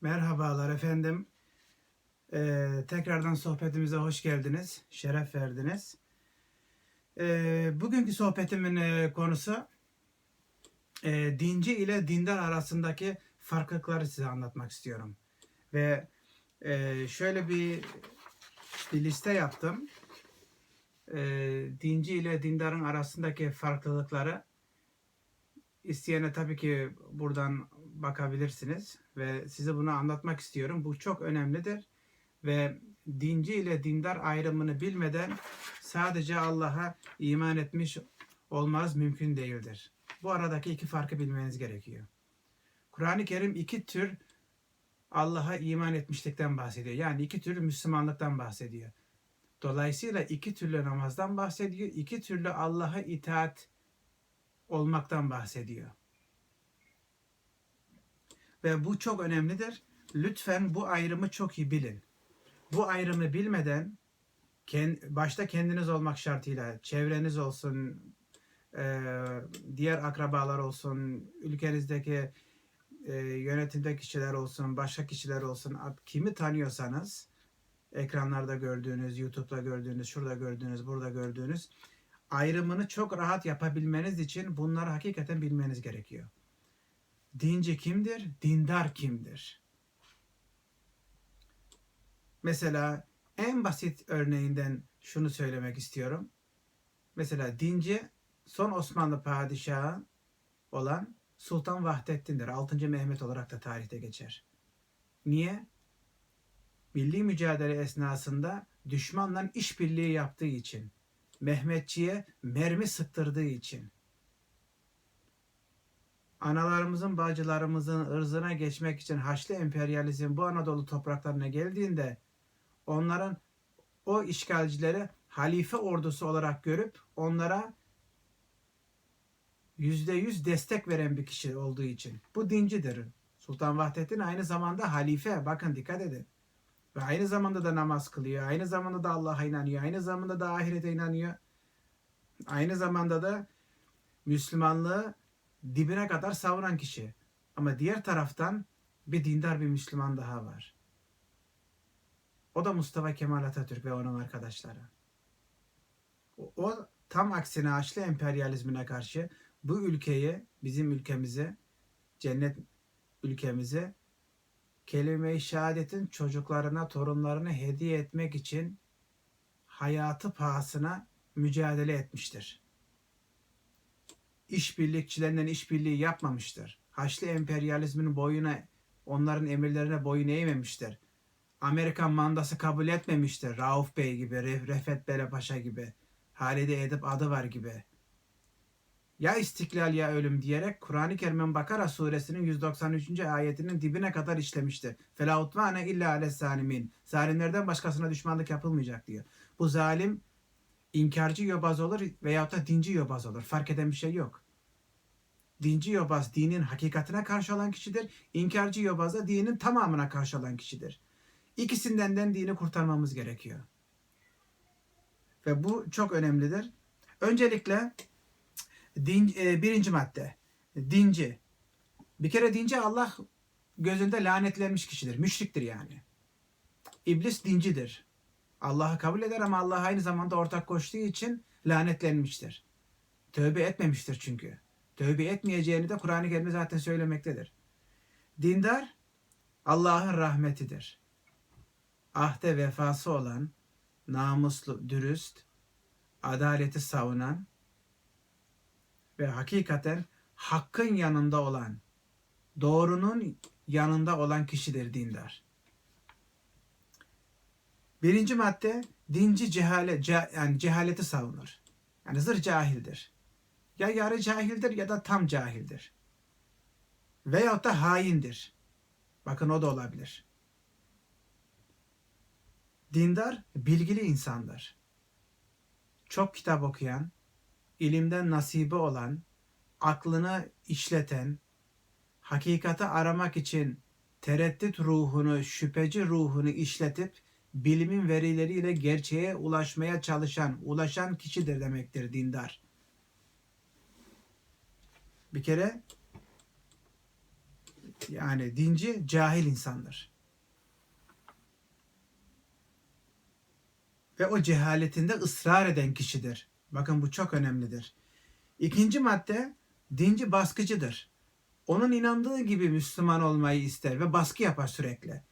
Merhabalar efendim. Ee, tekrardan sohbetimize hoş geldiniz. Şeref verdiniz. Ee, bugünkü sohbetimin e, konusu e, dinci ile dindar arasındaki farklılıkları size anlatmak istiyorum. Ve e, şöyle bir, bir liste yaptım. E, dinci ile dindarın arasındaki farklılıkları isteyene tabii ki buradan bakabilirsiniz ve size bunu anlatmak istiyorum. Bu çok önemlidir ve dinci ile dindar ayrımını bilmeden sadece Allah'a iman etmiş olmaz mümkün değildir. Bu aradaki iki farkı bilmeniz gerekiyor. Kur'an-ı Kerim iki tür Allah'a iman etmişlikten bahsediyor. Yani iki tür Müslümanlıktan bahsediyor. Dolayısıyla iki türlü namazdan bahsediyor. iki türlü Allah'a itaat olmaktan bahsediyor. Ve bu çok önemlidir. Lütfen bu ayrımı çok iyi bilin. Bu ayrımı bilmeden başta kendiniz olmak şartıyla çevreniz olsun, diğer akrabalar olsun, ülkenizdeki yönetimde kişiler olsun, başka kişiler olsun, kimi tanıyorsanız ekranlarda gördüğünüz, YouTube'da gördüğünüz, şurada gördüğünüz, burada gördüğünüz ayrımını çok rahat yapabilmeniz için bunları hakikaten bilmeniz gerekiyor. Dinci kimdir? Dindar kimdir? Mesela en basit örneğinden şunu söylemek istiyorum. Mesela dinci son Osmanlı padişahı olan Sultan Vahdettin'dir. 6. Mehmet olarak da tarihte geçer. Niye? Milli mücadele esnasında düşmanla işbirliği yaptığı için. Mehmetçiye mermi sıktırdığı için analarımızın, bacılarımızın ırzına geçmek için Haçlı emperyalizm bu Anadolu topraklarına geldiğinde onların o işgalcileri halife ordusu olarak görüp onlara yüzde yüz destek veren bir kişi olduğu için. Bu dincidir. Sultan Vahdettin aynı zamanda halife. Bakın dikkat edin. Ve aynı zamanda da namaz kılıyor. Aynı zamanda da Allah'a inanıyor. Aynı zamanda da ahirete inanıyor. Aynı zamanda da Müslümanlığı dibine kadar savunan kişi. Ama diğer taraftan bir dindar bir Müslüman daha var. O da Mustafa Kemal Atatürk ve onun arkadaşları. O, o tam aksine Haçlı emperyalizmine karşı bu ülkeyi, bizim ülkemizi, cennet ülkemizi kelime-i şehadetin çocuklarına, torunlarına hediye etmek için hayatı pahasına mücadele etmiştir işbirlikçilerinden işbirliği yapmamıştır. Haçlı emperyalizmin boyuna, onların emirlerine boyun eğmemiştir. Amerikan mandası kabul etmemiştir. Rauf Bey gibi, Refet Bele gibi, Halide Edip adı var gibi. Ya istiklal ya ölüm diyerek Kur'an-ı Kerim'in Bakara suresinin 193. ayetinin dibine kadar işlemiştir. Fela utvane illa ale zalimin. Zalimlerden başkasına düşmanlık yapılmayacak diyor. Bu zalim inkarcı yobaz olur veyahut da dinci yobaz olur. Fark eden bir şey yok. Dinci yobaz dinin hakikatine karşı olan kişidir. İnkarcı yobaz da dinin tamamına karşı olan kişidir. İkisinden de dini kurtarmamız gerekiyor. Ve bu çok önemlidir. Öncelikle din, e, birinci madde. Dinci. Bir kere dinci Allah gözünde lanetlenmiş kişidir. Müşriktir yani. İblis dincidir. Allah'ı kabul eder ama Allah aynı zamanda ortak koştuğu için lanetlenmiştir. Tövbe etmemiştir çünkü. Tövbe etmeyeceğini de Kur'an-ı Kerim'de zaten söylemektedir. Dindar Allah'ın rahmetidir. Ahde vefası olan, namuslu, dürüst, adaleti savunan ve hakikaten hakkın yanında olan, doğrunun yanında olan kişidir dindar. Birinci madde dinci cehalet, ce, yani cehaleti savunur. Yani zır cahildir. Ya yarı cahildir ya da tam cahildir. Veyahut da haindir. Bakın o da olabilir. Dindar bilgili insandır. Çok kitap okuyan, ilimden nasibi olan, aklını işleten, hakikati aramak için tereddüt ruhunu, şüpheci ruhunu işletip bilimin verileriyle gerçeğe ulaşmaya çalışan, ulaşan kişidir demektir dindar. Bir kere Yani dinci cahil insandır. Ve o cehaletinde ısrar eden kişidir. Bakın bu çok önemlidir. İkinci madde dinci baskıcıdır. Onun inandığı gibi Müslüman olmayı ister ve baskı yapar sürekli.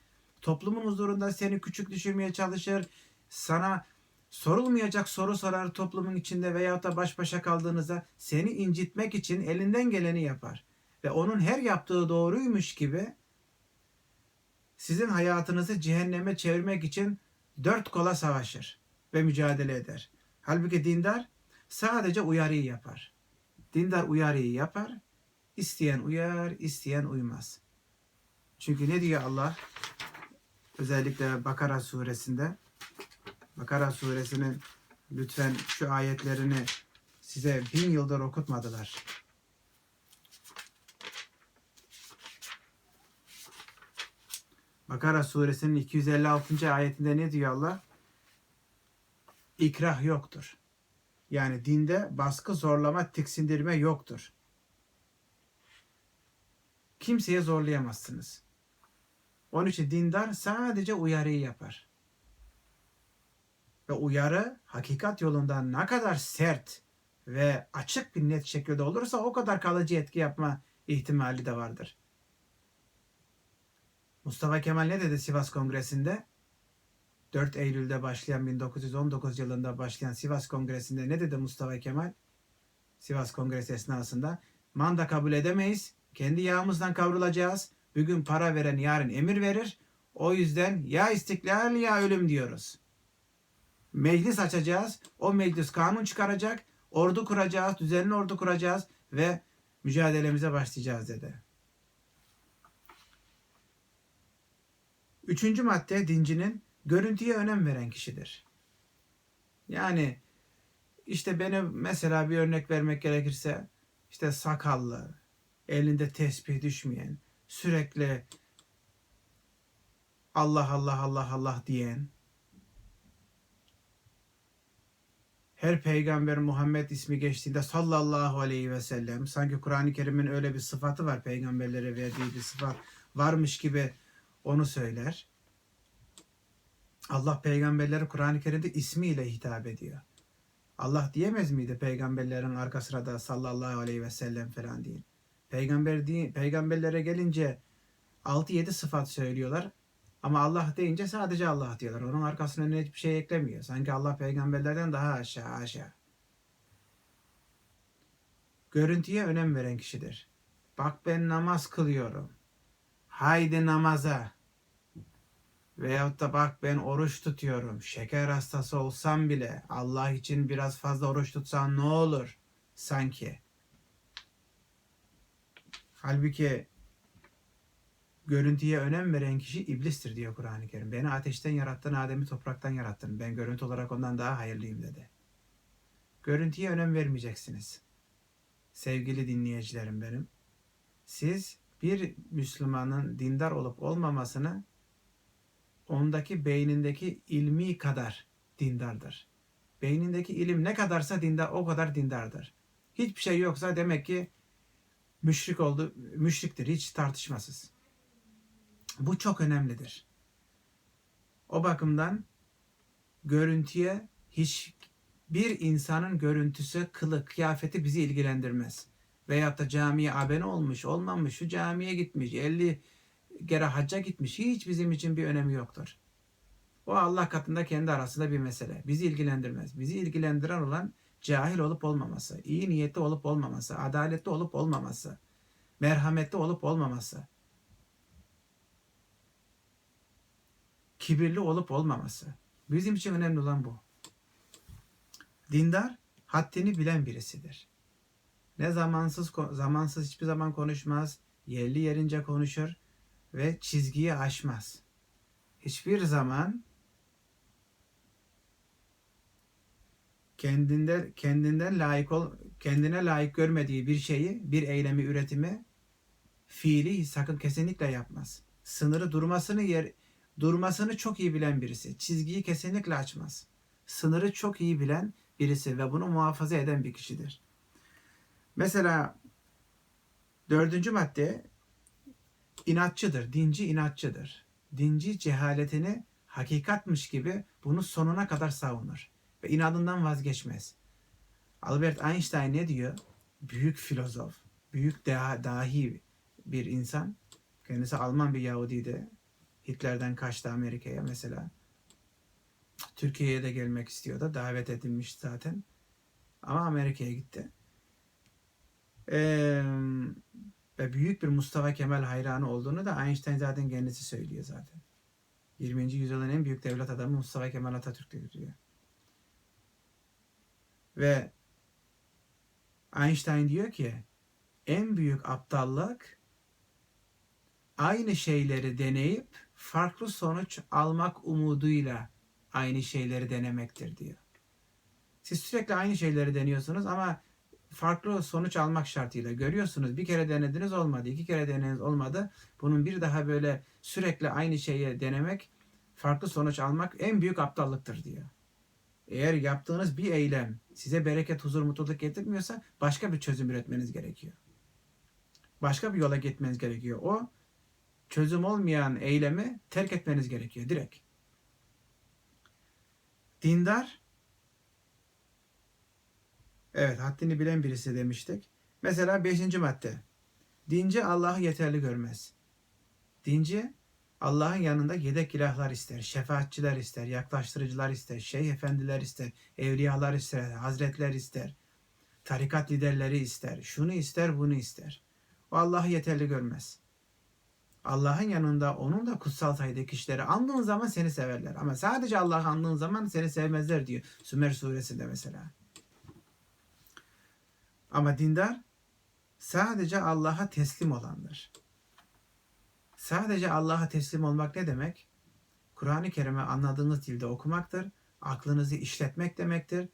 Toplumun huzurunda seni küçük düşürmeye çalışır. Sana sorulmayacak soru sorar toplumun içinde veyahut da baş başa kaldığınızda seni incitmek için elinden geleni yapar. Ve onun her yaptığı doğruymuş gibi sizin hayatınızı cehenneme çevirmek için dört kola savaşır ve mücadele eder. Halbuki dindar sadece uyarıyı yapar. Dindar uyarıyı yapar. İsteyen uyar, isteyen uymaz. Çünkü ne diyor Allah? Özellikle Bakara suresinde. Bakara suresinin lütfen şu ayetlerini size bin yıldır okutmadılar. Bakara suresinin 256. ayetinde ne diyor Allah? İkrah yoktur. Yani dinde baskı, zorlama, tiksindirme yoktur. Kimseye zorlayamazsınız. Onun için dindar sadece uyarıyı yapar. Ve uyarı hakikat yolundan ne kadar sert ve açık bir net şekilde olursa o kadar kalıcı etki yapma ihtimali de vardır. Mustafa Kemal ne dedi Sivas Kongresi'nde? 4 Eylül'de başlayan 1919 yılında başlayan Sivas Kongresi'nde ne dedi Mustafa Kemal? Sivas Kongresi esnasında manda kabul edemeyiz. Kendi yağımızdan kavrulacağız. Bugün para veren yarın emir verir. O yüzden ya istiklal ya ölüm diyoruz. Meclis açacağız. O meclis kanun çıkaracak. Ordu kuracağız. Düzenli ordu kuracağız. Ve mücadelemize başlayacağız dedi. Üçüncü madde dincinin görüntüye önem veren kişidir. Yani işte beni mesela bir örnek vermek gerekirse işte sakallı, elinde tesbih düşmeyen, sürekli Allah Allah Allah Allah diyen, her peygamber Muhammed ismi geçtiğinde sallallahu aleyhi ve sellem sanki Kur'an-ı Kerim'in öyle bir sıfatı var peygamberlere verdiği bir sıfat varmış gibi onu söyler. Allah peygamberleri Kur'an-ı Kerim'de ismiyle hitap ediyor. Allah diyemez miydi peygamberlerin arkasına da sallallahu aleyhi ve sellem falan diye. Peygamber diye, peygamberlere gelince 6-7 sıfat söylüyorlar. Ama Allah deyince sadece Allah diyorlar. Onun arkasına hiçbir şey eklemiyor. Sanki Allah peygamberlerden daha aşağı aşağı. Görüntüye önem veren kişidir. Bak ben namaz kılıyorum. Haydi namaza. Veyahut da bak ben oruç tutuyorum. Şeker hastası olsam bile Allah için biraz fazla oruç tutsan ne olur? Sanki. Halbuki görüntüye önem veren kişi iblistir diyor Kur'an-ı Kerim. Beni ateşten yarattın, Adem'i topraktan yarattın. Ben görüntü olarak ondan daha hayırlıyım dedi. Görüntüye önem vermeyeceksiniz. Sevgili dinleyicilerim benim. Siz bir Müslümanın dindar olup olmamasını ondaki beynindeki ilmi kadar dindardır. Beynindeki ilim ne kadarsa dindar o kadar dindardır. Hiçbir şey yoksa demek ki müşrik oldu, müşriktir hiç tartışmasız. Bu çok önemlidir. O bakımdan görüntüye hiç bir insanın görüntüsü, kılık, kıyafeti bizi ilgilendirmez. Veyahut da camiye abone olmuş, olmamış, şu camiye gitmiş, 50 kere hacca gitmiş. Hiç bizim için bir önemi yoktur. O Allah katında kendi arasında bir mesele. Bizi ilgilendirmez. Bizi ilgilendiren olan cahil olup olmaması, iyi niyetli olup olmaması, adaletli olup olmaması, merhametli olup olmaması, kibirli olup olmaması. Bizim için önemli olan bu. Dindar haddini bilen birisidir. Ne zamansız zamansız hiçbir zaman konuşmaz, yerli yerince konuşur ve çizgiyi aşmaz. Hiçbir zaman kendinde kendinden layık ol, kendine layık görmediği bir şeyi, bir eylemi, üretimi fiili sakın kesinlikle yapmaz. Sınırı durmasını yer durmasını çok iyi bilen birisi. Çizgiyi kesinlikle açmaz. Sınırı çok iyi bilen birisi ve bunu muhafaza eden bir kişidir. Mesela dördüncü madde inatçıdır. Dinci inatçıdır. Dinci cehaletini hakikatmış gibi bunu sonuna kadar savunur. Ve inadından vazgeçmez. Albert Einstein ne diyor? Büyük filozof, büyük deha, dahi bir insan. Kendisi Alman bir Yahudiydi. Hitler'den kaçtı Amerika'ya mesela. Türkiye'ye de gelmek istiyordu. Davet edilmiş zaten. Ama Amerika'ya gitti. Ee, ve büyük bir Mustafa Kemal hayranı olduğunu da Einstein zaten kendisi söylüyor zaten. 20. yüzyılın en büyük devlet adamı Mustafa Kemal Atatürk'tür diyor. Ve Einstein diyor ki en büyük aptallık aynı şeyleri deneyip farklı sonuç almak umuduyla aynı şeyleri denemektir diyor. Siz sürekli aynı şeyleri deniyorsunuz ama farklı sonuç almak şartıyla görüyorsunuz. Bir kere denediniz olmadı, iki kere denediniz olmadı. Bunun bir daha böyle sürekli aynı şeyi denemek, farklı sonuç almak en büyük aptallıktır diyor. Eğer yaptığınız bir eylem size bereket, huzur, mutluluk getirmiyorsa başka bir çözüm üretmeniz gerekiyor. Başka bir yola gitmeniz gerekiyor. O çözüm olmayan eylemi terk etmeniz gerekiyor direkt. Dindar Evet haddini bilen birisi demiştik. Mesela beşinci madde. Dinci Allah'ı yeterli görmez. Dinci Allah'ın yanında yedek ilahlar ister, şefaatçiler ister, yaklaştırıcılar ister, şeyh efendiler ister, evliyalar ister, hazretler ister, tarikat liderleri ister, şunu ister, bunu ister. O Allah'ı yeterli görmez. Allah'ın yanında onun da kutsal sayıdaki kişileri andığın zaman seni severler. Ama sadece Allah'ı andığın zaman seni sevmezler diyor. Sümer suresinde mesela. Ama dindar sadece Allah'a teslim olandır. Sadece Allah'a teslim olmak ne demek? Kur'an-ı Kerim'i anladığınız dilde okumaktır. Aklınızı işletmek demektir.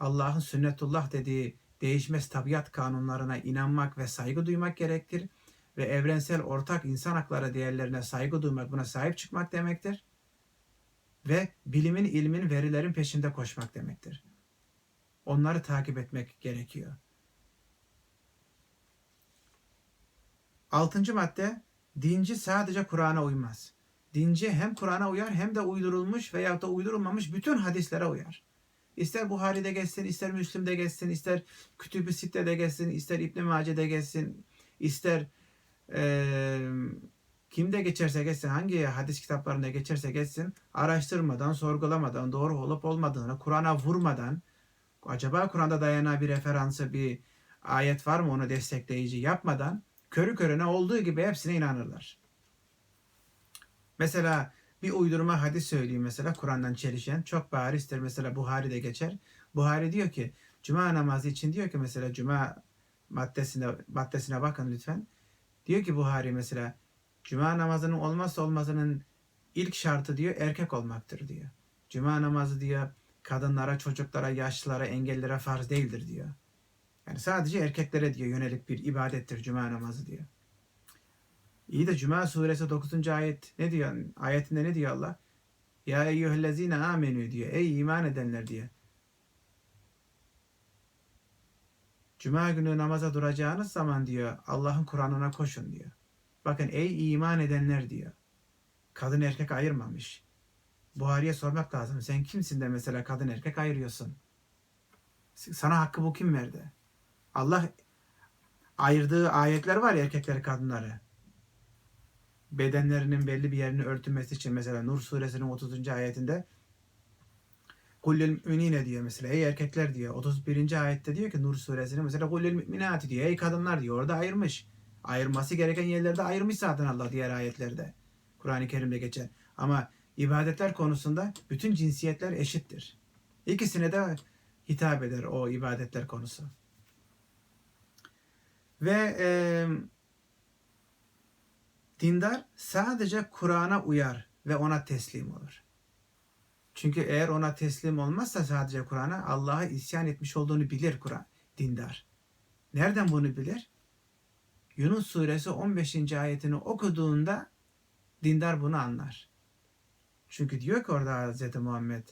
Allah'ın sünnetullah dediği değişmez tabiat kanunlarına inanmak ve saygı duymak gerektir. Ve evrensel ortak insan hakları değerlerine saygı duymak, buna sahip çıkmak demektir. Ve bilimin, ilmin, verilerin peşinde koşmak demektir. Onları takip etmek gerekiyor. Altıncı madde, dinci sadece Kur'an'a uymaz. Dinci hem Kur'an'a uyar hem de uydurulmuş veya da uydurulmamış bütün hadislere uyar. İster Buhari'de geçsin, ister Müslim'de geçsin, ister Kütüb-i Sitte'de geçsin, ister İbn-i Mace'de geçsin, ister e, kimde geçerse geçsin, hangi hadis kitaplarında geçerse geçsin, araştırmadan, sorgulamadan, doğru olup olmadığını, Kur'an'a vurmadan, acaba Kur'an'da dayanan bir referansı, bir ayet var mı onu destekleyici yapmadan, körü körüne olduğu gibi hepsine inanırlar. Mesela bir uydurma hadis söyleyeyim mesela Kur'an'dan çelişen çok barizdir mesela Buhari'de geçer. Buhari diyor ki cuma namazı için diyor ki mesela cuma maddesine maddesine bakın lütfen. Diyor ki Buhari mesela cuma namazının olmazsa olmazının ilk şartı diyor erkek olmaktır diyor. Cuma namazı diyor kadınlara, çocuklara, yaşlılara, engellilere farz değildir diyor. Yani sadece erkeklere diyor yönelik bir ibadettir cuma namazı diyor. İyi de Cuma suresi 9. ayet ne diyor? Ayetinde ne diyor Allah? Ya eyyühellezine amenü diyor. Ey iman edenler diyor. Cuma günü namaza duracağınız zaman diyor Allah'ın Kur'an'ına koşun diyor. Bakın ey iman edenler diyor. Kadın erkek ayırmamış. Buhari'ye sormak lazım. Sen kimsin de mesela kadın erkek ayırıyorsun? Sana hakkı bu kim verdi? Allah ayırdığı ayetler var ya erkekleri kadınları. Bedenlerinin belli bir yerini örtünmesi için mesela Nur suresinin 30. ayetinde Kullil müminine diyor mesela. Ey erkekler diyor. 31. ayette diyor ki Nur suresinin mesela kullil müminati diyor. Ey kadınlar diyor. Orada ayırmış. Ayırması gereken yerlerde ayırmış zaten Allah diğer ayetlerde. Kur'an-ı Kerim'de geçer. Ama ibadetler konusunda bütün cinsiyetler eşittir. İkisine de hitap eder o ibadetler konusu. Ve e, dindar sadece Kur'an'a uyar ve ona teslim olur. Çünkü eğer ona teslim olmazsa sadece Kur'an'a Allah'a isyan etmiş olduğunu bilir Kur'an dindar. Nereden bunu bilir? Yunus suresi 15. ayetini okuduğunda dindar bunu anlar. Çünkü diyor ki orada Hz. Muhammed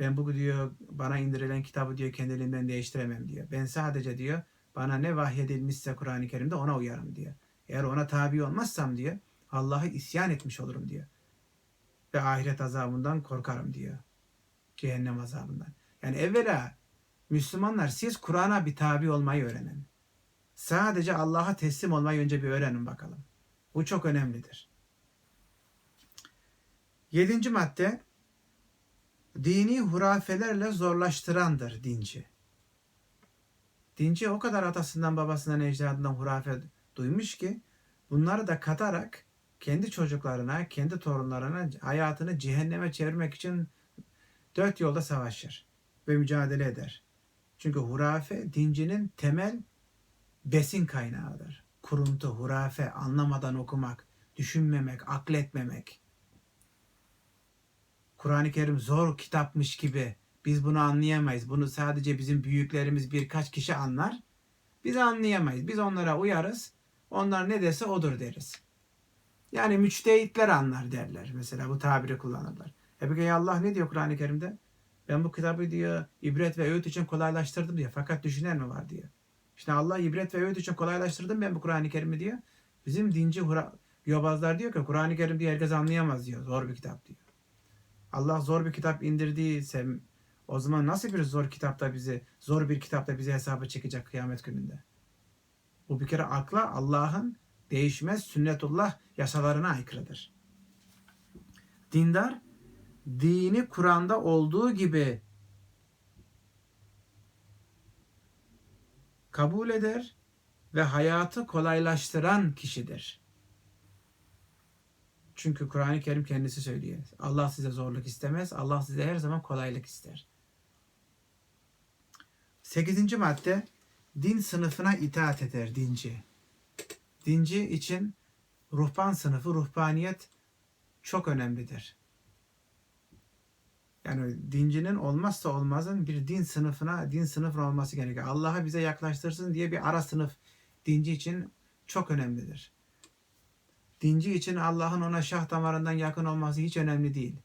ben bu diyor bana indirilen kitabı diyor kendiliğimden değiştiremem diyor. Ben sadece diyor bana ne vahyedilmişse Kur'an-ı Kerim'de ona uyarım diyor. Eğer ona tabi olmazsam diyor Allah'a isyan etmiş olurum diyor. Ve ahiret azabından korkarım diyor. Cehennem azabından. Yani evvela Müslümanlar siz Kur'an'a bir tabi olmayı öğrenin. Sadece Allah'a teslim olmayı önce bir öğrenin bakalım. Bu çok önemlidir. Yedinci madde dini hurafelerle zorlaştırandır dinci. Dinci o kadar atasından babasından ecdadından hurafe duymuş ki bunları da katarak kendi çocuklarına, kendi torunlarına hayatını cehenneme çevirmek için dört yolda savaşır ve mücadele eder. Çünkü hurafe dincinin temel besin kaynağıdır. Kuruntu, hurafe, anlamadan okumak, düşünmemek, akletmemek. Kur'an-ı Kerim zor kitapmış gibi biz bunu anlayamayız. Bunu sadece bizim büyüklerimiz birkaç kişi anlar. Biz anlayamayız. Biz onlara uyarız. Onlar ne dese odur deriz. Yani müçtehitler anlar derler. Mesela bu tabiri kullanırlar. E peki Allah ne diyor Kur'an-ı Kerim'de? Ben bu kitabı diyor ibret ve öğüt için kolaylaştırdım diyor. Fakat düşünen mi var diyor. İşte Allah ibret ve öğüt için kolaylaştırdım ben bu Kur'an-ı Kerim'i diyor. Bizim dinci yobazlar diyor ki Kur'an-ı Kerim diye herkes anlayamaz diyor. Zor bir kitap diyor. Allah zor bir kitap indirdiyse o zaman nasıl bir zor kitapta bizi, zor bir kitapta bizi hesaba çekecek kıyamet gününde? Bu bir kere akla Allah'ın değişmez sünnetullah yasalarına aykırıdır. Dindar dini Kur'an'da olduğu gibi kabul eder ve hayatı kolaylaştıran kişidir. Çünkü Kur'an-ı Kerim kendisi söylüyor. Allah size zorluk istemez. Allah size her zaman kolaylık ister. Sekizinci madde din sınıfına itaat eder dinci. Dinci için ruhban sınıfı, ruhbaniyet çok önemlidir. Yani dincinin olmazsa olmazın bir din sınıfına, din sınıfına olması gerekiyor. Allah'a bize yaklaştırsın diye bir ara sınıf dinci için çok önemlidir. Dinci için Allah'ın ona şah damarından yakın olması hiç önemli değil.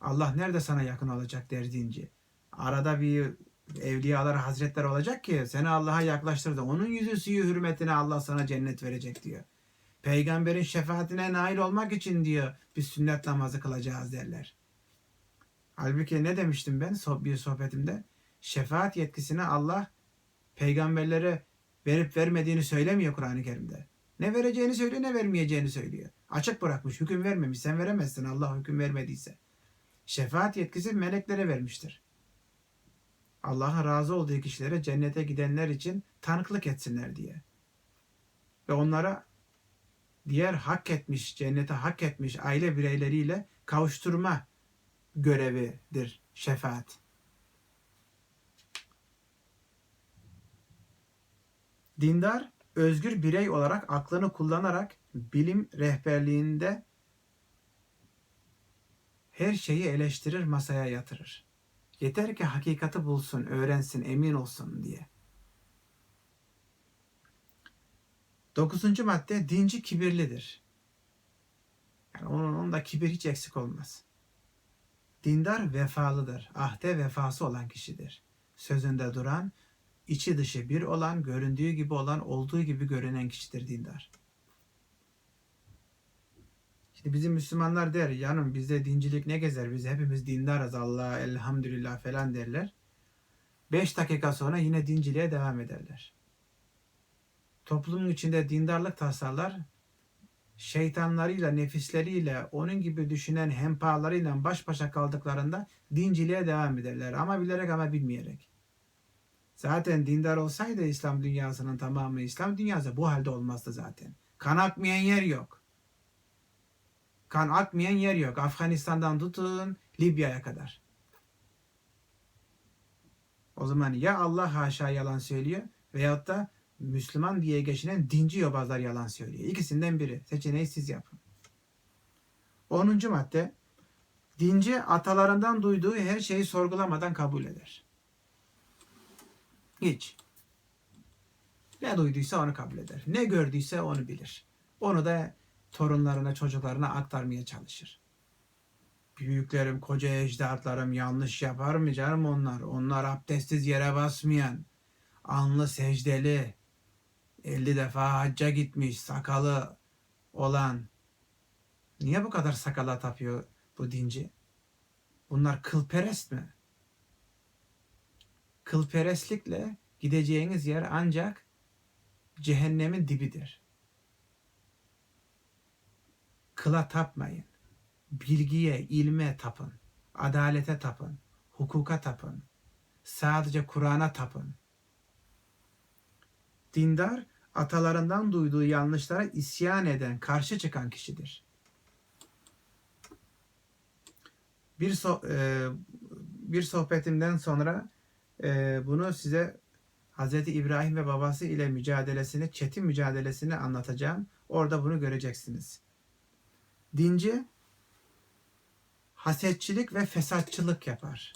Allah nerede sana yakın olacak der dinci. Arada bir evliyalar, hazretler olacak ki seni Allah'a yaklaştırdı. Onun yüzü suyu hürmetine Allah sana cennet verecek diyor. Peygamberin şefaatine nail olmak için diyor biz sünnet namazı kılacağız derler. Halbuki ne demiştim ben bir sohbetimde? Şefaat yetkisini Allah peygamberlere verip vermediğini söylemiyor Kur'an-ı Kerim'de. Ne vereceğini söylüyor ne vermeyeceğini söylüyor. Açık bırakmış, hüküm vermemiş. Sen veremezsin Allah hüküm vermediyse. Şefaat yetkisi meleklere vermiştir. Allah'ın razı olduğu kişilere cennete gidenler için tanıklık etsinler diye. Ve onlara diğer hak etmiş, cennete hak etmiş aile bireyleriyle kavuşturma görevidir şefaat. Dindar özgür birey olarak aklını kullanarak bilim rehberliğinde her şeyi eleştirir, masaya yatırır. Yeter ki hakikati bulsun, öğrensin, emin olsun diye. Dokuzuncu madde dinci kibirlidir. Yani onun, onda kibir hiç eksik olmaz. Dindar vefalıdır. Ahde vefası olan kişidir. Sözünde duran, içi dışı bir olan, göründüğü gibi olan, olduğu gibi görünen kişidir dindar. Şimdi bizim Müslümanlar der, yanım bizde dincilik ne gezer, biz hepimiz dindarız Allah elhamdülillah falan derler. Beş dakika sonra yine dinciliğe devam ederler. Toplumun içinde dindarlık tasarlar, şeytanlarıyla, nefisleriyle, onun gibi düşünen hempalarıyla baş başa kaldıklarında dinciliğe devam ederler. Ama bilerek ama bilmeyerek. Zaten dindar olsaydı İslam dünyasının tamamı İslam dünyası bu halde olmazdı zaten. Kan akmayan yer yok. Kan akmayan yer yok. Afganistan'dan tutun Libya'ya kadar. O zaman ya Allah haşa yalan söylüyor veyahut da Müslüman diye geçinen dinci yobazlar yalan söylüyor. İkisinden biri. Seçeneği siz yapın. 10. madde dinci atalarından duyduğu her şeyi sorgulamadan kabul eder. Hiç. Ne duyduysa onu kabul eder. Ne gördüyse onu bilir. Onu da torunlarına, çocuklarına aktarmaya çalışır. Büyüklerim, koca ecdatlarım yanlış yapar mı canım onlar? Onlar abdestsiz yere basmayan, anlı secdeli, 50 defa hacca gitmiş, sakalı olan. Niye bu kadar sakala tapıyor bu dinci? Bunlar kılperest mi? Kılperestlikle gideceğiniz yer ancak cehennemin dibidir. Kıla tapmayın. Bilgiye, ilme tapın. Adalete tapın. Hukuka tapın. Sadece Kur'an'a tapın. Dindar, atalarından duyduğu yanlışlara isyan eden, karşı çıkan kişidir. Bir so- e, bir sohbetimden sonra e, bunu size Hz. İbrahim ve babası ile mücadelesini, çetin mücadelesini anlatacağım. Orada bunu göreceksiniz. Dinci hasetçilik ve fesatçılık yapar.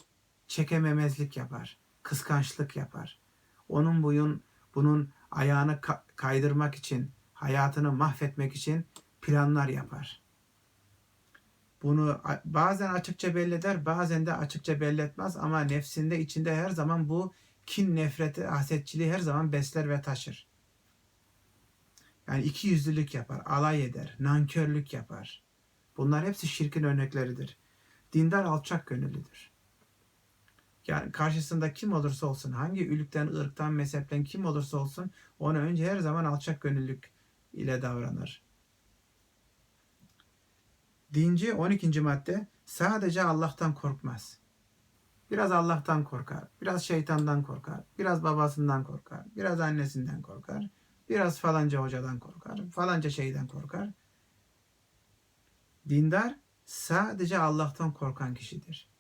Çekememezlik yapar. Kıskançlık yapar. Onun buyun bunun ayağını ka- kaydırmak için, hayatını mahvetmek için planlar yapar. Bunu bazen açıkça belli bazen de açıkça belli etmez ama nefsinde içinde her zaman bu kin, nefreti, hasetçiliği her zaman besler ve taşır. Yani iki yüzlülük yapar, alay eder, nankörlük yapar. Bunlar hepsi şirkin örnekleridir. Dindar alçak gönüllüdür. Yani karşısında kim olursa olsun, hangi ülkten, ırktan, mezhepten kim olursa olsun ona önce her zaman alçak gönüllülük ile davranır. Dinci 12. madde sadece Allah'tan korkmaz. Biraz Allah'tan korkar, biraz şeytandan korkar, biraz babasından korkar, biraz annesinden korkar, biraz falanca hocadan korkar, falanca şeyden korkar. Dindar sadece Allah'tan korkan kişidir.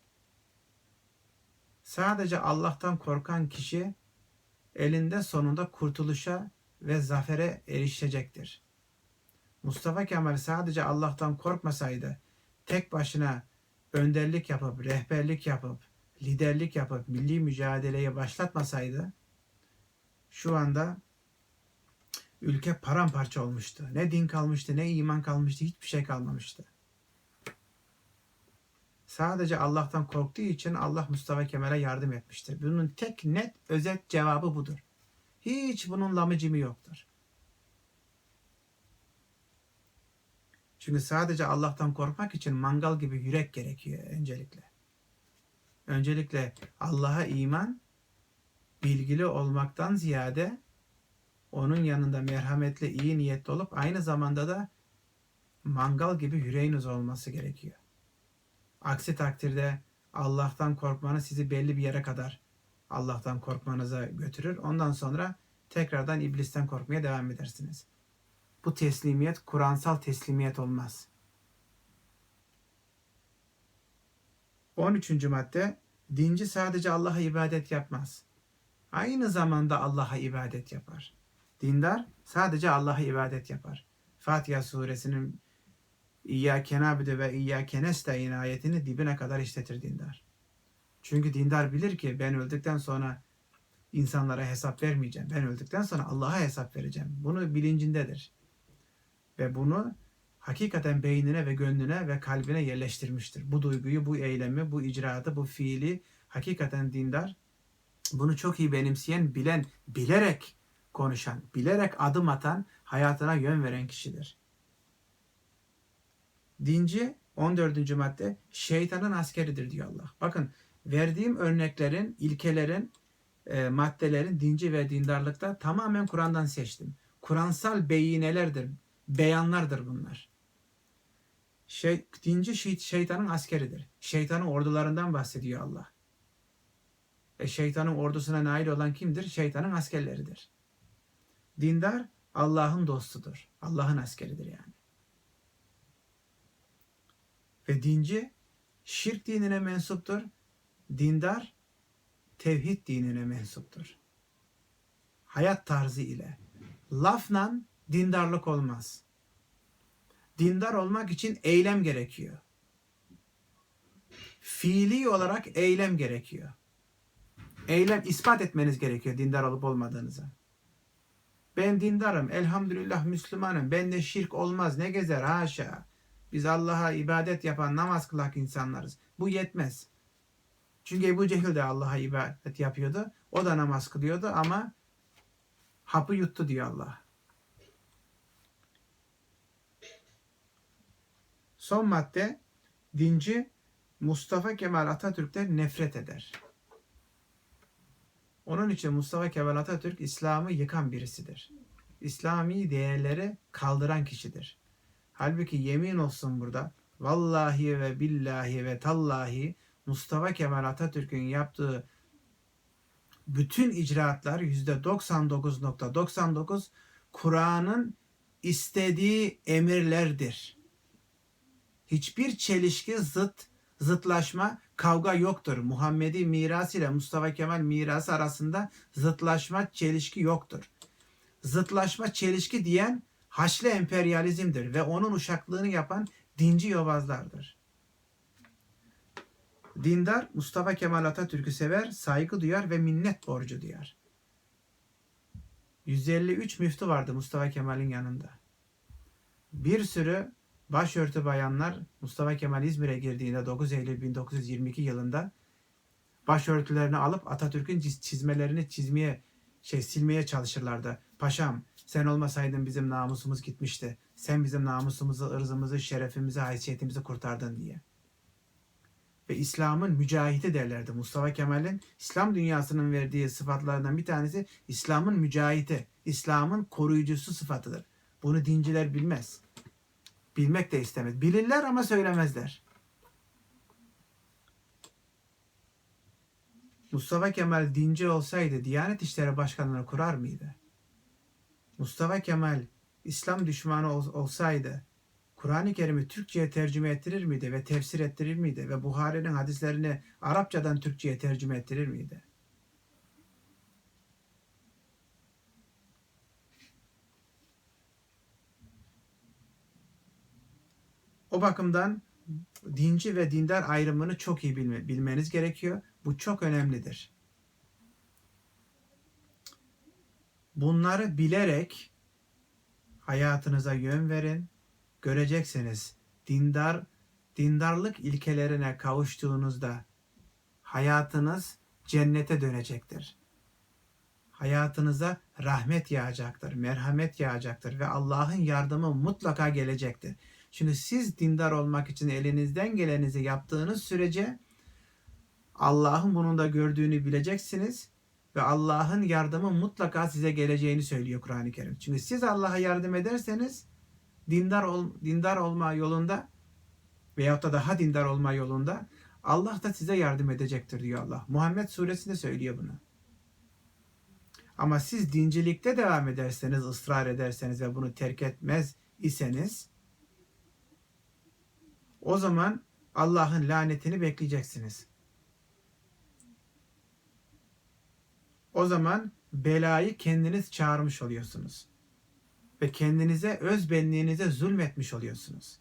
Sadece Allah'tan korkan kişi elinde sonunda kurtuluşa ve zafere erişecektir. Mustafa Kemal sadece Allah'tan korkmasaydı, tek başına önderlik yapıp, rehberlik yapıp, liderlik yapıp milli mücadeleye başlatmasaydı şu anda ülke paramparça olmuştu. Ne din kalmıştı, ne iman kalmıştı, hiçbir şey kalmamıştı. Sadece Allah'tan korktuğu için Allah Mustafa Kemal'e yardım etmiştir. Bunun tek net özet cevabı budur. Hiç bunun lamıcımı yoktur. Çünkü sadece Allah'tan korkmak için mangal gibi yürek gerekiyor öncelikle. Öncelikle Allah'a iman bilgili olmaktan ziyade onun yanında merhametli, iyi niyetli olup aynı zamanda da mangal gibi yüreğiniz olması gerekiyor. Aksi takdirde Allah'tan korkmanız sizi belli bir yere kadar Allah'tan korkmanıza götürür. Ondan sonra tekrardan iblisten korkmaya devam edersiniz. Bu teslimiyet Kur'ansal teslimiyet olmaz. 13. madde dinci sadece Allah'a ibadet yapmaz. Aynı zamanda Allah'a ibadet yapar. Dindar sadece Allah'a ibadet yapar. Fatiha suresinin İyyâke nâbüdü ve İyyâke nestaîn ayetini dibine kadar işletir dindar. Çünkü dindar bilir ki ben öldükten sonra insanlara hesap vermeyeceğim. Ben öldükten sonra Allah'a hesap vereceğim. Bunu bilincindedir. Ve bunu hakikaten beynine ve gönlüne ve kalbine yerleştirmiştir. Bu duyguyu, bu eylemi, bu icraatı, bu fiili hakikaten dindar. Bunu çok iyi benimseyen, bilen, bilerek konuşan, bilerek adım atan, hayatına yön veren kişidir. Dinci 14. madde şeytanın askeridir diyor Allah. Bakın verdiğim örneklerin, ilkelerin, e, maddelerin dinci ve dindarlıkta tamamen Kur'an'dan seçtim. Kur'ansal beyinelerdir, beyanlardır bunlar. Şey, dinci şey, şeytanın askeridir. Şeytanın ordularından bahsediyor Allah. E şeytanın ordusuna nail olan kimdir? Şeytanın askerleridir. Dindar Allah'ın dostudur. Allah'ın askeridir yani. Ve dinci şirk dinine mensuptur. Dindar tevhid dinine mensuptur. Hayat tarzı ile. Lafla dindarlık olmaz. Dindar olmak için eylem gerekiyor. Fiili olarak eylem gerekiyor. Eylem ispat etmeniz gerekiyor dindar olup olmadığınızı. Ben dindarım, elhamdülillah Müslümanım, bende şirk olmaz, ne gezer haşa. Biz Allah'a ibadet yapan, namaz kılak insanlarız. Bu yetmez. Çünkü Ebu Cehil de Allah'a ibadet yapıyordu. O da namaz kılıyordu ama Hapı yuttu diyor Allah. Son madde dinci Mustafa Kemal Atatürk'ten nefret eder. Onun için Mustafa Kemal Atatürk İslam'ı yıkan birisidir. İslami değerleri kaldıran kişidir. Halbuki yemin olsun burada vallahi ve billahi ve tallahi Mustafa Kemal Atatürk'ün yaptığı bütün icraatlar %99.99 Kur'an'ın istediği emirlerdir. Hiçbir çelişki, zıt, zıtlaşma, kavga yoktur. Muhammedi miras ile Mustafa Kemal mirası arasında zıtlaşma, çelişki yoktur. Zıtlaşma, çelişki diyen Haçlı emperyalizmdir ve onun uşaklığını yapan dinci yobazlardır. Dindar Mustafa Kemal Atatürk'ü sever, saygı duyar ve minnet borcu duyar. 153 müftü vardı Mustafa Kemal'in yanında. Bir sürü başörtü bayanlar Mustafa Kemal İzmir'e girdiğinde 9 Eylül 1922 yılında başörtülerini alıp Atatürk'ün çiz- çizmelerini çizmeye şey silmeye çalışırlardı. Paşam sen olmasaydın bizim namusumuz gitmişti. Sen bizim namusumuzu, ırzımızı, şerefimizi, haysiyetimizi kurtardın diye. Ve İslam'ın mücahidi derlerdi. Mustafa Kemal'in İslam dünyasının verdiği sıfatlardan bir tanesi İslam'ın mücahidi, İslam'ın koruyucusu sıfatıdır. Bunu dinciler bilmez. Bilmek de istemez. Bilirler ama söylemezler. Mustafa Kemal dinci olsaydı Diyanet İşleri Başkanlığı'nı kurar mıydı? Mustafa Kemal İslam düşmanı ol- olsaydı Kur'an-ı Kerim'i Türkçe'ye tercüme ettirir miydi ve tefsir ettirir miydi ve Buhari'nin hadislerini Arapçadan Türkçe'ye tercüme ettirir miydi? O bakımdan dinci ve dindar ayrımını çok iyi bilme- bilmeniz gerekiyor. Bu çok önemlidir. Bunları bilerek hayatınıza yön verin. Göreceksiniz dindar dindarlık ilkelerine kavuştuğunuzda hayatınız cennete dönecektir. Hayatınıza rahmet yağacaktır, merhamet yağacaktır ve Allah'ın yardımı mutlaka gelecektir. Şimdi siz dindar olmak için elinizden gelenizi yaptığınız sürece Allah'ın bunun da gördüğünü bileceksiniz ve Allah'ın yardımı mutlaka size geleceğini söylüyor Kur'an-ı Kerim. Çünkü siz Allah'a yardım ederseniz dindar ol, dindar olma yolunda veyahut da daha dindar olma yolunda Allah da size yardım edecektir diyor Allah. Muhammed suresinde söylüyor bunu. Ama siz dincilikte devam ederseniz, ısrar ederseniz ve bunu terk etmez iseniz o zaman Allah'ın lanetini bekleyeceksiniz. O zaman belayı kendiniz çağırmış oluyorsunuz. Ve kendinize, öz benliğinize zulmetmiş oluyorsunuz.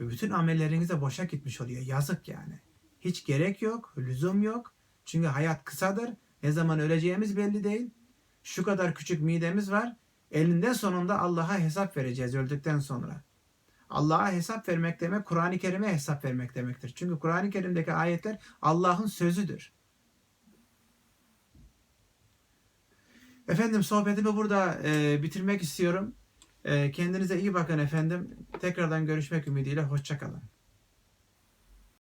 Ve bütün amellerinize boşa gitmiş oluyor. Yazık yani. Hiç gerek yok, lüzum yok. Çünkü hayat kısadır. Ne zaman öleceğimiz belli değil. Şu kadar küçük midemiz var. Elinden sonunda Allah'a hesap vereceğiz öldükten sonra. Allah'a hesap vermek demek Kur'an-ı Kerim'e hesap vermek demektir. Çünkü Kur'an-ı Kerim'deki ayetler Allah'ın sözüdür. Efendim sohbetimi burada e, bitirmek istiyorum. E, kendinize iyi bakın efendim. Tekrardan görüşmek ümidiyle. Hoşçakalın.